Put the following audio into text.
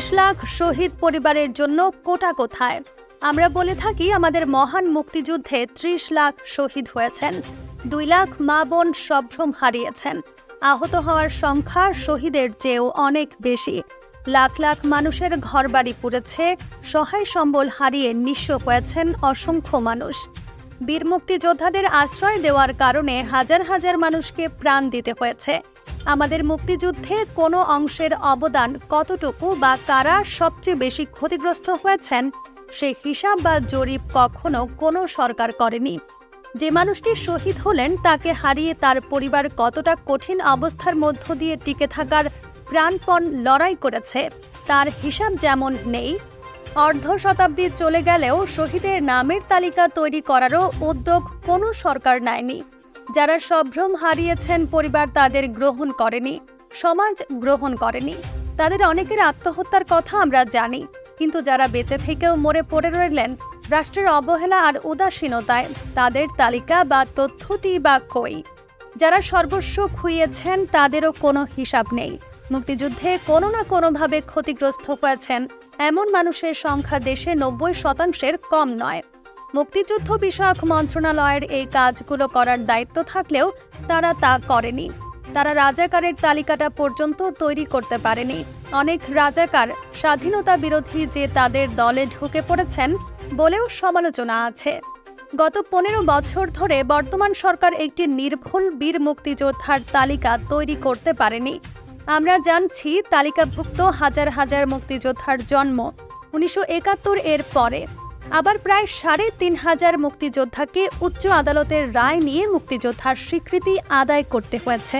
ত্রিশ লাখ শহীদ পরিবারের জন্য কোটা কোথায়? আমরা বলে থাকি আমাদের মহান মুক্তিযুদ্ধে ত্রিশ লাখ শহীদ হয়েছেন। দুই লাখ মা বোন সম্ভ্রম হারিয়েছেন। আহত হওয়ার সংখ্যা শহীদের চেয়েও অনেক বেশি। লাখ লাখ মানুষের ঘরবাড়ি পুড়েছে, সহায় সম্বল হারিয়ে নিঃস্ব হয়েছেন অসংখ্য মানুষ। বীর মুক্তিযোদ্ধাদের আশ্রয় দেওয়ার কারণে হাজার হাজার মানুষকে প্রাণ দিতে হয়েছে। আমাদের মুক্তিযুদ্ধে কোনো অংশের অবদান কতটুকু বা কারা সবচেয়ে বেশি ক্ষতিগ্রস্ত হয়েছেন, সে হিসাব বা জরিপ কখনো কোনো সরকার করেনি। যে মানুষটি শহীদ হলেন, তাকে হারিয়ে তার পরিবার কতটা কঠিন অবস্থার মধ্য দিয়ে টিকে থাকার প্রাণপণ লড়াই করেছে, তার হিসাব যেমন নেই অর্ধ শতাব্দী চলে গেলেও শহীদের নামের তালিকা তৈরি করারও উদ্যোগ কোনো সরকার নেয়নি। যারা সম্ভ্রম হারিয়েছেন, পরিবার তাদের গ্রহণ করেনি, সমাজ গ্রহণ করেনি। তাদের অনেকের আত্মহত্যার কথা আমরা জানি, কিন্তু যারা বেঁচে থেকেও মরে পড়ে রইলেন, রাষ্ট্রের অবহেলা আর উদাসীনতায় তাদের তালিকা বা তথ্যটি বা কই? যারা সর্বস্ব খুইয়েছেন, তাদেরও কোনো হিসাব নেই। মুক্তিযুদ্ধে কোনো না কোনোভাবে ক্ষতিগ্রস্ত হয়েছেন, এমন মানুষের সংখ্যা দেশে নব্বই শতাংশের কম নয়। মুক্তিযুদ্ধ বিষয়ক মন্ত্রণালয়ের এই কাজগুলো করার দায়িত্ব থাকলেও তারা তা করেনি। তারা রাজাকারের তালিকাটা পর্যন্ত তৈরি করতে পারেনি। অনেক রাজাকার স্বাধীনতা বিরোধী যে তাদের দলে ঢুকে পড়েছেন বলেও সমালোচনা আছে। গত পনেরো বছর ধরে বর্তমান সরকার একটি নির্ভুল বীর মুক্তিযোদ্ধার তালিকা তৈরি করতে পারেনি। আমরা জানছি তালিকাভুক্ত হাজার হাজার মুক্তিযোদ্ধার জন্ম উনিশশো একাত্তর এর পরে। আবার প্রায় সাড়ে তিন হাজার মুক্তিযোদ্ধাকে উচ্চ আদালতের রায় নিয়ে মুক্তিযোদ্ধার স্বীকৃতি আদায় করতে হয়েছে।